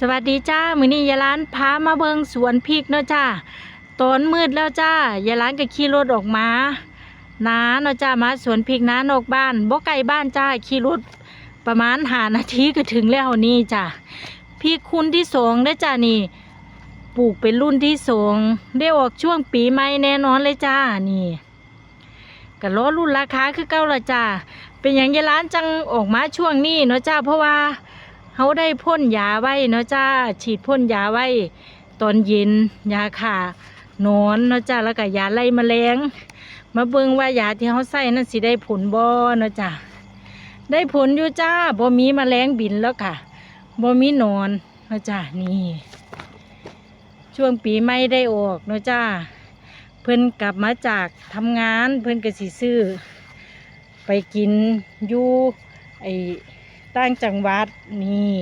สวัสดีจ้า มือนี้ยายร้านพามาเบิงสวนพริกเนาะจ้าตอนมืดแล้วจ้ายายร้านก็ขี่รถออกมานาเนาะจ้ามาสวนพริกนานอกบ้านบ่ไกลบ้านจ้าขี่รถประมาณหานาทีก็ถึงแล้วนี่จ้าพริกคุณที่สองได้จ้านี่ ปลูกเป็นรุ่นที่สองได้ออกช่วงปีใหม่แน่นอนเลยจ้านี่ก็ล้อรุ่นราคาคือเก่าละจ้าเป็นอย่างยายร้านจังออกมาช่วงนี้เนาะจ้าเพราะว่า เขาได้พ่นยาไว้เนาะจ้า ฉีดพ่นยาไว้ ตอนเย็นยาข่าหนอนเนาะจ้าแล้วก็ยาไล่แมลงมาเบิ่งว่ายาที่เขาใส่นั่นสิได้ผลบ่เนาะจ้าได้ผลอยู่จ้าบ่มีแมลงบินแล้วค่ะบ่มีหนอนเนาะจ้านี่ ช่วงปีใหม่ได้ออกเนาะจ้าเพิ่นกลับมาจากทำงานเพิ่นก็สิซื้อ ไปกินอยู่ไอ ตั้งจังหวัดนี่